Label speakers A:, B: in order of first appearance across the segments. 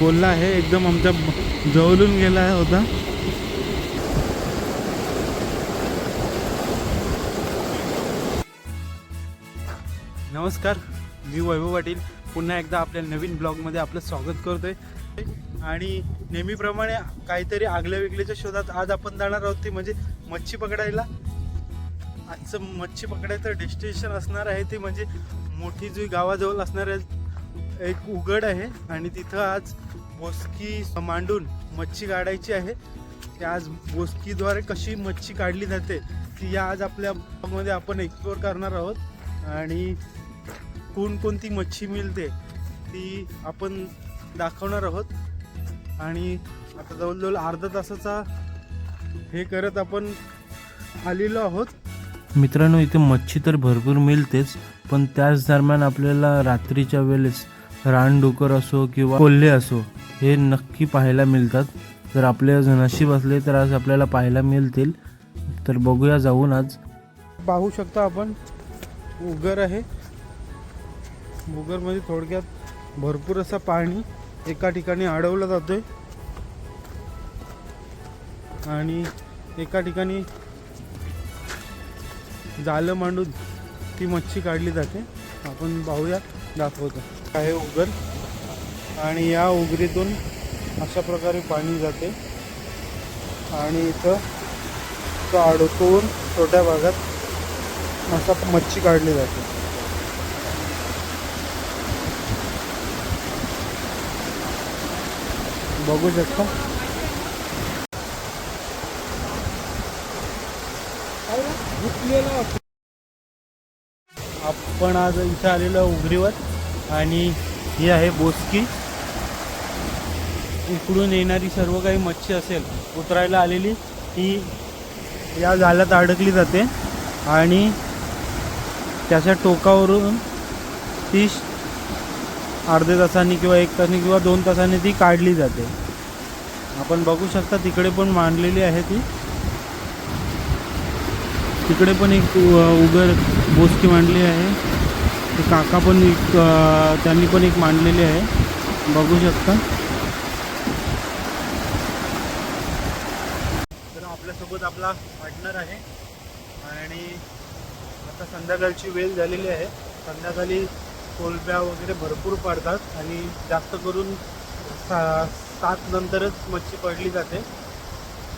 A: कोल्हा आहे एकदम आमच्या जवळून गेला आहे होता. नमस्कार मी वैभव पाटील. पुन्हा एकदा आपल्या नवीन ब्लॉगमध्ये आपलं स्वागत करतोय. आणि नेहमीप्रमाणे काहीतरी आगल्या वेगळ्याच्या शोधात आज आपण जाणार आहोत ते म्हणजे मच्छी पकडायला. आजचं मच्छी पकडायचं डेस्टिनेशन असणार आहे ते म्हणजे मोठी जुई गावाजवळ असणार आहे एक उघड आहे. आणि तिथं आज बोस्की मांडून मच्छी काढायची आहे. ते आज बोस्कीद्वारे कशी मच्छी काढली जाते ती या आज आपल्या मध्ये आपण एक्सप्लोअर करणार आहोत. आणि कोणकोणती मच्छी मिळते ती आपण दाखवणार आहोत. आणि आता जवळजवळ अर्धा तासाचा हे करत आपण आलेलो आहोत.
B: मित्रांनो इथे मच्छी तर भरपूर मिळतेच पण त्याच दरम्यान आपल्याला रात्रीच्या वेळेस रानडुकर असो किंवा कोल्हे असो हे नक्की पाहायला मिळतात. जर आपले नशीब असले तर आज आपल्याला पाहायला मिळतील. तर बघूया जाऊन आज.
A: पाहू शकता आपण उगर आहे. उगरमध्ये थोडक्यात भरपूर असं पाणी एका ठिकाणी अडवलं जातोय. आणि एका ठिकाणी जालं मांडून ती मच्छी काढली जाते. आपण पाहूया दाखवतो. आहे उगर. आणि या उगरीतून अशा प्रकारे पाणी जाते. आणि इथं तो अडकवून छोट्या भागात असा मच्छी काढली जाते. बघू शकता. आपण आज इथे आलेलो उघरीवर उगरीवर. आणि ही आहे बोसकी. इकडून येणारी सर्व काही मच्छी असेल उतरायला आलेली ती या जाळ्यात अडकली जाते. आणि त्याच्या टोकावरून ती श- अर्ध्या तासांनी किंवा एक तासाने किंवा दोन तासाने ती काढली जाते. आपण बघू शकता तिकडे पण मांडलेली आहे ती. तिकडे पण एक उगर बोसकी मांडली आहे. ते काका पण एक त्यांनी पण एक मांडलेली आहे. बघू शकता. तर आपल्यासोबत आपला पार्टनर आहे. आणि आता संध्याकाळची वेळ झालेली आहे. संध्याकाळी कोलब्या वगैरे भरपूर पडतात आणि जास्त करून सा सात नंतरच मच्छी पडली जाते.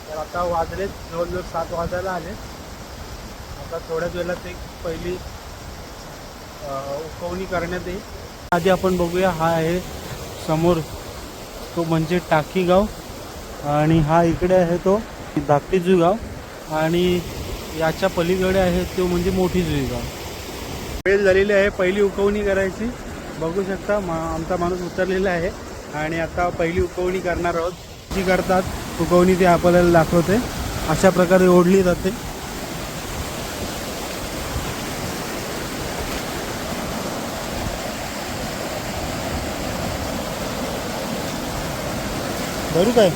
A: तर आता वाजलेत जवळजवळ सात वाजायला आले आता थोड्याच वेळात एक पहिली उकवणी करण्यात येईल. आधी आपण बघूया हा आहे समोर तो म्हणजे टाकी गाव. आणि हा इकडे आहे तो धाकटी जुगाव आणि याच्या पलीकडे आहे तो म्हणजे मोठी जुईगाव वेळ झालेली आहे पहिली उकवणी करायची. बघू शकता मा आमचा माणूस उतरलेला आहे. आणि आता पहिली उकवणी करणार आहोत. जी करतात उकवणी ती आपल्याला दाखवते. अशा प्रकारे ओढली जाते. धरू काय?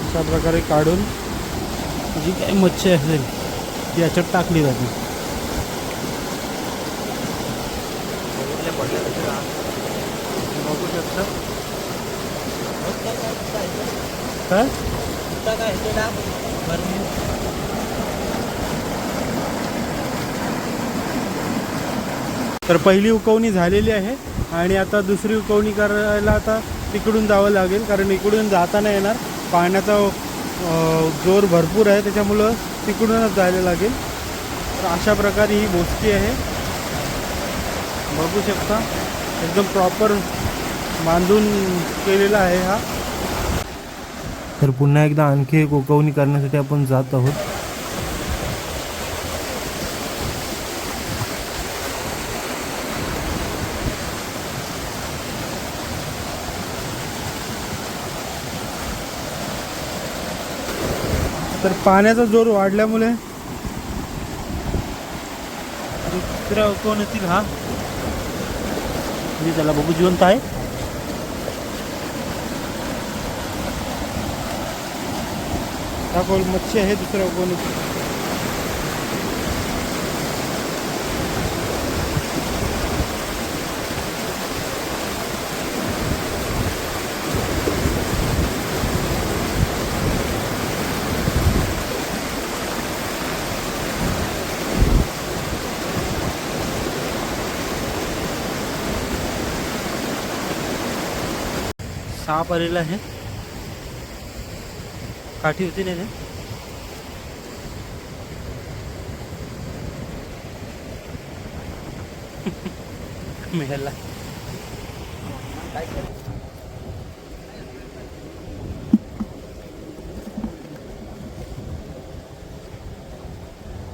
A: अशा प्रकारे काढून जी काही मच्छी असेल ती याच्यात टाकली जाते. बघू शकता. काय तर पहिली उकवणी झालेली आहे आणि आता दुसरी उकवणी करायला आता तिकडून जावं लागेल कारण इकडून जाता नाही येणार. पाण्याचा जोर भरपूर आहे त्याच्यामुळं तिकडूनच जायला लागेल. तर अशा प्रकारे ही बोसकी आहे. बघू शकता. एकदम प्रॉपर बांधून केलेला आहे हा.
B: तर पुन्हा एकदा आणखी एक उकवणी करण्यासाठी आपण जात आहोत.
A: तर पाण्याचा जोर वाढल्यामुळे दुसऱ्या उकवण्यातील हा. म्हणजे त्याला बघू जिवंत आहे. हा मच्छी आहे दुसरा कोण साप आलेला आहे काठी होती नाही ते मिळाला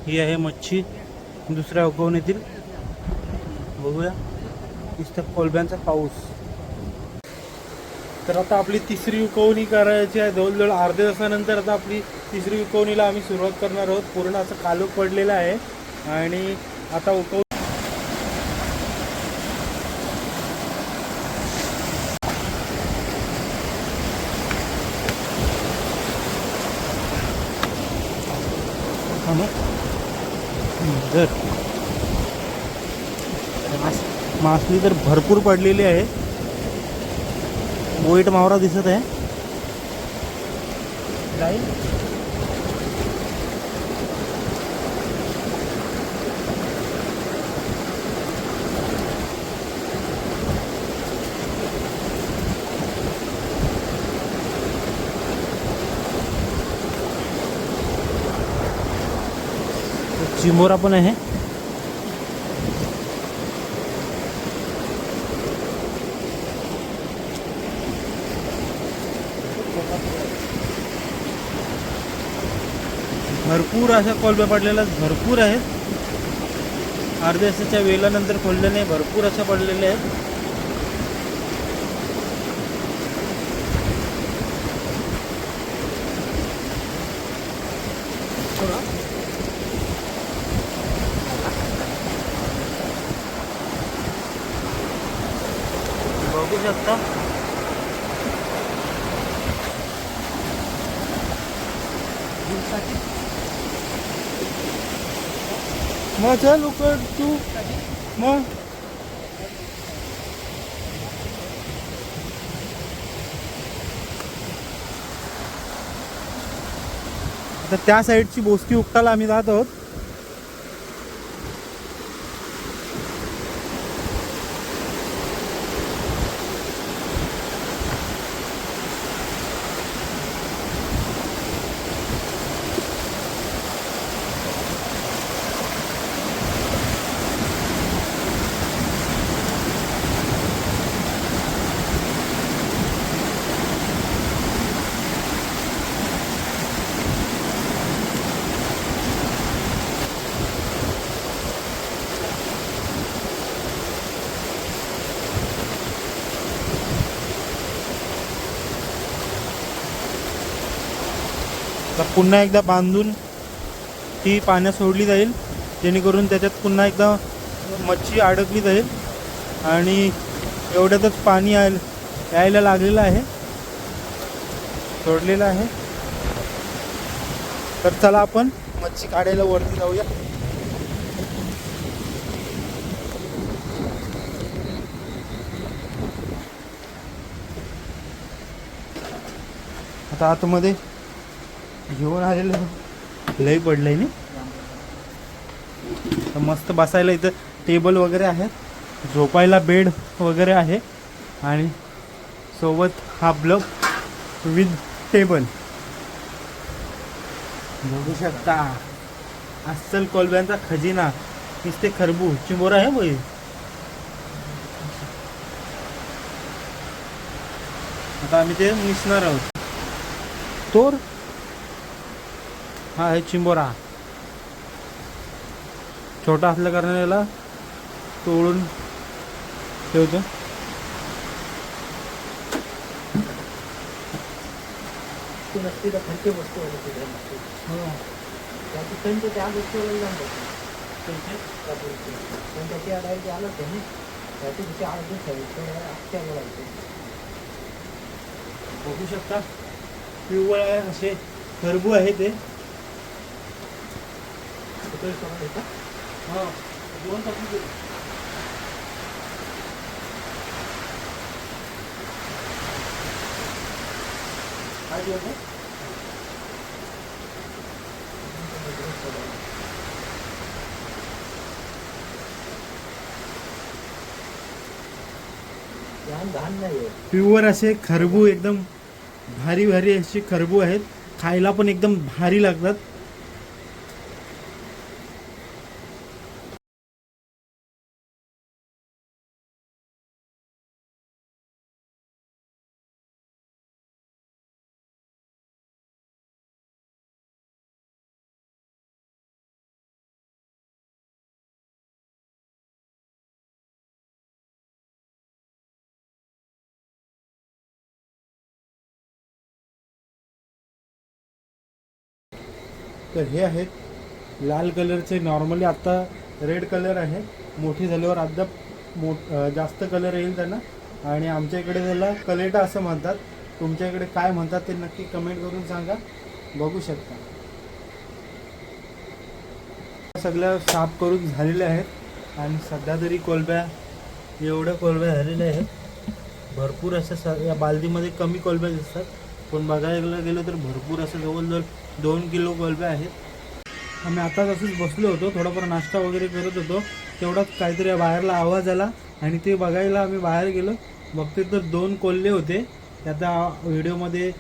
A: ही आहे मच्छी. दुसऱ्या उगवण्यातील बघूया. नुसतं कोलब्यांचा पाऊस. तर आता आपली तिसरी उकवणी करायची आहे. जवळजवळ अर्ध्या तासानंतर आता आपली तिसरी उकवणीला आम्ही सुरुवात करणार आहोत. पूर्ण असं कालोख पडलेलं आहे. आणि आता उकव जर मास मासली तर भरपूर पडलेली आहे. बोईट मावरा दिसत आहे. चिमोरा पण आहे. भरपूर अशा कोलब्या पडलेल्या भरपूर आहेत. अर्ध्या वेलानंतर खोलले भरपूर अशा पडलेल्या आहेत बघू शकता मग चल लोक तू मग. आता त्या साईडची बोसकी उपटायला आम्ही जात आहोत. आता पुन्हा एकदा बांधून ती पाण्यात सोडली जाईल जेणेकरून त्याच्यात पुन्हा एकदा मच्छी अडकली जाईल आणि एवढ्यातच पाणी यायला यायला लागलेलं आहे. सोडलेलं आहे. तर चला आपण मच्छी काढायला वरती जाऊया. आता आतमध्ये घेऊन आलेलं. लई पडलंय ना. तर मस्त बसायला इथं टेबल वगैरे आहेत. झोपायला बेड वगैरे आहे. आणि सोबत हा ब्लब विथ टेबल. बघू शकता. अस्सल कोलब्यांचा खजिना. नुसते खरबू चिंबोरा आहे बोई आता आम्ही ते निसणार आहोत. तोर हा आहे चिंबोरा. छोटा असल्या कारणाने याला तोडून ठेवतो.
C: ती बोलायचे
A: बघू शकता. पिवळ आहे असे खरबू आहे ते. दोन काय प्युअर असे खरबू एकदम भारी भारी असे खरबू आहेत. खायला पण एकदम भारी लागतात. तर हे आहेत. लाल कलरचे नॉर्मली आत्ता रेड कलर आहे. मोठी झाल्यावर अद्याप मोठ जास्त कलर येईल त्यांना. आणि आमच्या इकडे त्याला कलेटा असं म्हणतात. तुमच्या इकडे काय म्हणतात ते नक्की कमेंट करून सांगा. बघू शकता. सगळ्या साफ करून झालेल्या आहेत. आणि सध्या तरी कोलब्या एवढ्या कोलब्या झालेल्या आहेत. भरपूर अशा स या बालदीमध्ये कमी कोलब्या दिसतात. पण बघायला गेलं तर भरपूर असं जवळजवळ दोन किलो कोलब्या आहेत आम्ही आता तसंच बसलो होतो थोडाफार नाश्ता वगैरे करत होतो. तेवढाच काहीतरी बाहेरला आवाज आला आणि ते बघायला आम्ही बाहेर गेलो. बघते तर दोन कोल्हे होते. आता व्हिडिओमध्ये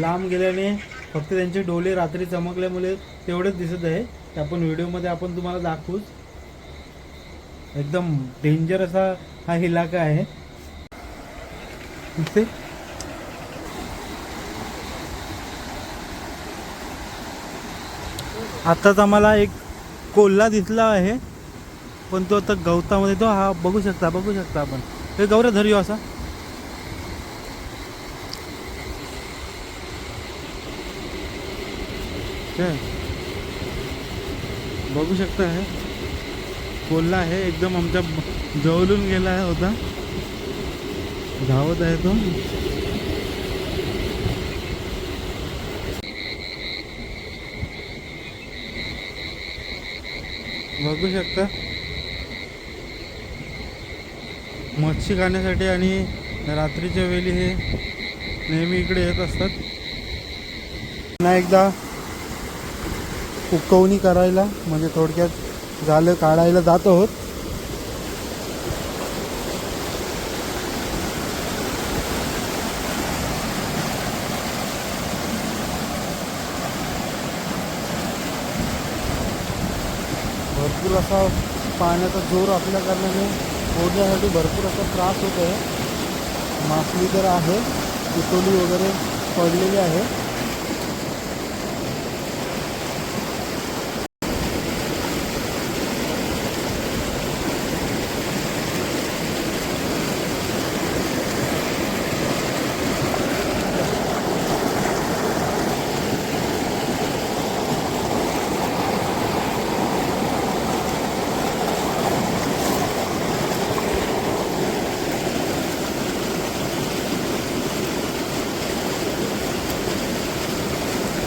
A: लांब गेल्याने फक्त त्यांचे डोले रात्री चमकल्यामुळे तेवढंच दिसत आहे. ते आपण व्हिडिओमध्ये आपण तुम्हाला दाखवूच एकदम डेंजर असा हा इलाका आहे. आत्ताच आम्हाला एक कोल्हा दिसला आहे. पण तो आता गवतामध्ये तो हा बघू शकता बघू शकता आपण. हे गौऱ्या धरू असा. बघू शकता हे. कोल्हा आहे एकदम आमच्या जवळून गेला आहे होता. धावत आहे तो. बघू शकता. मच्छी खाण्यासाठी आणि रात्रीच्या वेळी हे नेहमी इकडे येत असतात. पुन्हा एकदा उकवणी करायला म्हणजे थोडक्यात झालं काढायला जात आहोत भरपूर असा पाण्याचा जोर असल्या कारणाने ओढण्यासाठी भरपूर असा त्रास होत आहे. मासली तर आहे पितोली वगैरे पडलेली आहे.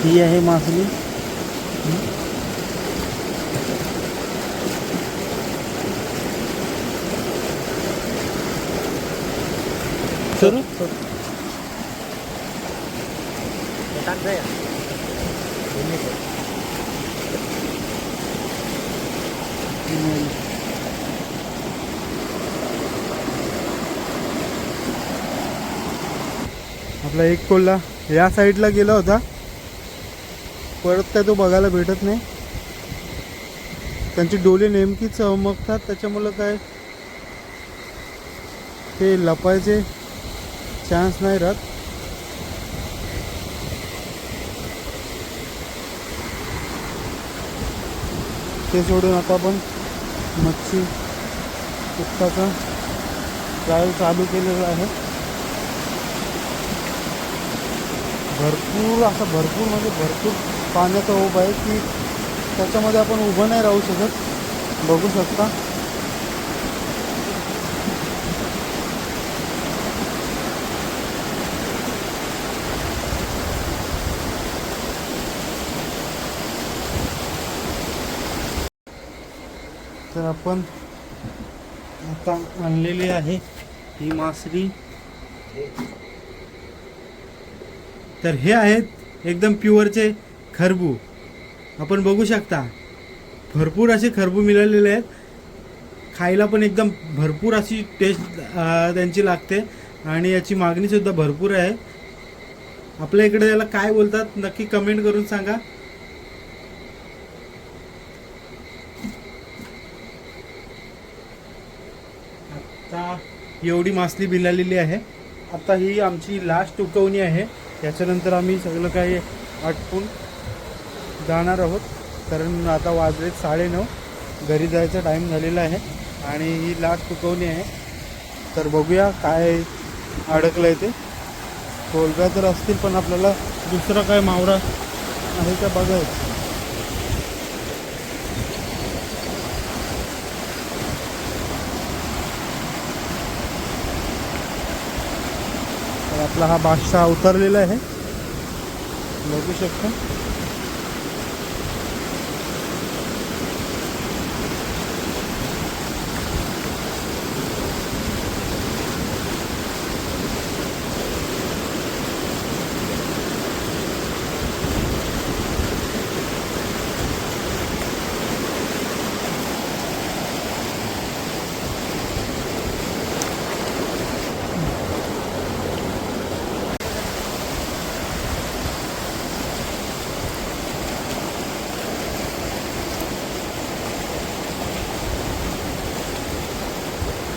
A: ही आहे मासली. करू आपला एक कोल्हा या साईडला गेला होता. परत काय तो बघायला भेटत नाही. त्यांची डोले नेमकी चमकतात त्याच्यामुळं काय? ते लपायचे चान्स नाही राहत. ते सोडून आता आपण मच्छी उत्ताचा ट्रायल चालू केलेला आहे. भरपूर असं भरपूर म्हणजे भरपूर पाण्याचा ओप आहे की त्याच्यामध्ये आपण उभं नाही राहू शकत. बघू शकता. तर आपण आता आणलेली आहे ही मासरी तर हे आहेत एकदम प्युअरचे खरबू. आपण बघू शकता भरपूर असे खरबू मिळालेले आहेत. खायला पण एकदम भरपूर अशी टेस्ट त्यांची लागते आणि याची मागणीसुद्धा भरपूर आहे. आपल्या इकडे याला काय बोलतात नक्की कमेंट करून सांगा. आता एवढी मासली बिलालेली आहे. आता ही आमची लास्ट उकवणी आहे. त्याच्यानंतर आम्ही सगळं काही आटपून जाणार आहोत. कारण आता वाजलेत साडेनऊ घरी जायचा टाईम झालेला आहे आणि ही लाट उकवणी आहे. तर बघूया काय अडकलं आहे ते. कोलब्या तर असतील पण आपल्याला दुसरा काय मावरा आहे का बघायचं. तर आपला हा बादशाह उतरलेला आहे. बघू शकतो.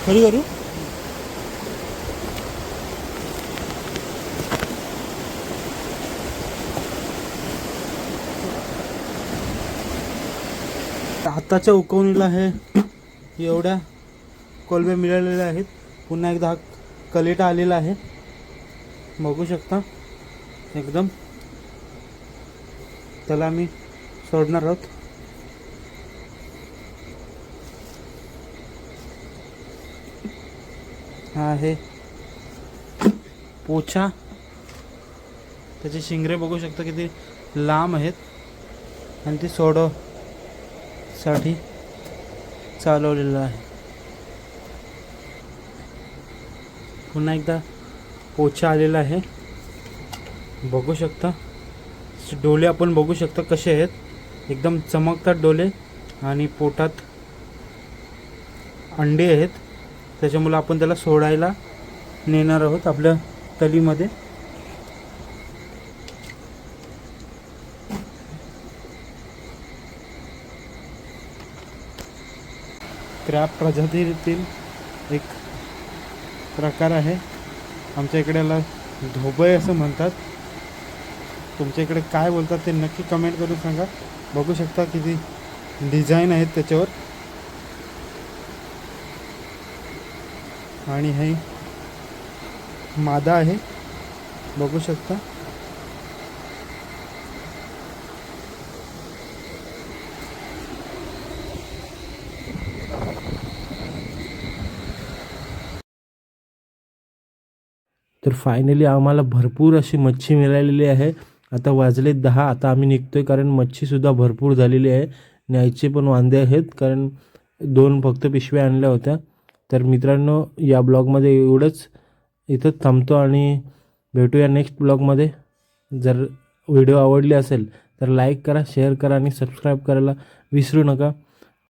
A: खरी करू? आत्ताच्या उकवणीला हे एवढ्या कोलब्या मिळालेल्या आहेत. पुन्हा एकदा हा कलेटा आलेला आहे. बघू शकता. एकदम. त्याला आम्ही सोडणार आहोत. हा आहे पोछा. त्याचे शिंगरे बघू शकता किती लांब आहेत. आणि ते सोडवसाठी चालवलेलं आहे. पुन्हा एकदा पोछा आलेला आहे. बघू शकता. डोले आपण बघू शकता कसे आहेत. एकदम चमकतात डोले आणि पोटात अंडे आहेत. त्याच्यामुळे आपण त्याला सोडायला नेणार आहोत आपल्या तलीमध्ये. क्रॅप प्रजातीतील एक प्रकार आहे. आमच्या इकडे याला धोबय असं म्हणतात. तुमच्या इकडे काय बोलतात ते नक्की कमेंट करून सांगा. बघू शकता किती डिझाईन आहेत त्याच्यावर. आणि हे मादा आहे. बघू शकता.
B: तर फायनली आम्हाला भरपूर अशी मच्छी मिळालेली आहे. आता वाजले दहा आता आम्ही निघतोय कारण मच्छीसुद्धा भरपूर झालेली आहे. न्यायचे पण वांदे आहेत कारण दोन फक्त पिशव्या आणल्या होत्या. तर मित्रांनो या ब्लॉगमध्ये एवढंच. इथंच थांबतो आणि भेटूया नेक्स्ट ब्लॉगमध्ये. जर व्हिडिओ आवडली असेल तर लाईक करा शेअर करा आणि सबस्क्राईब करायला विसरू नका.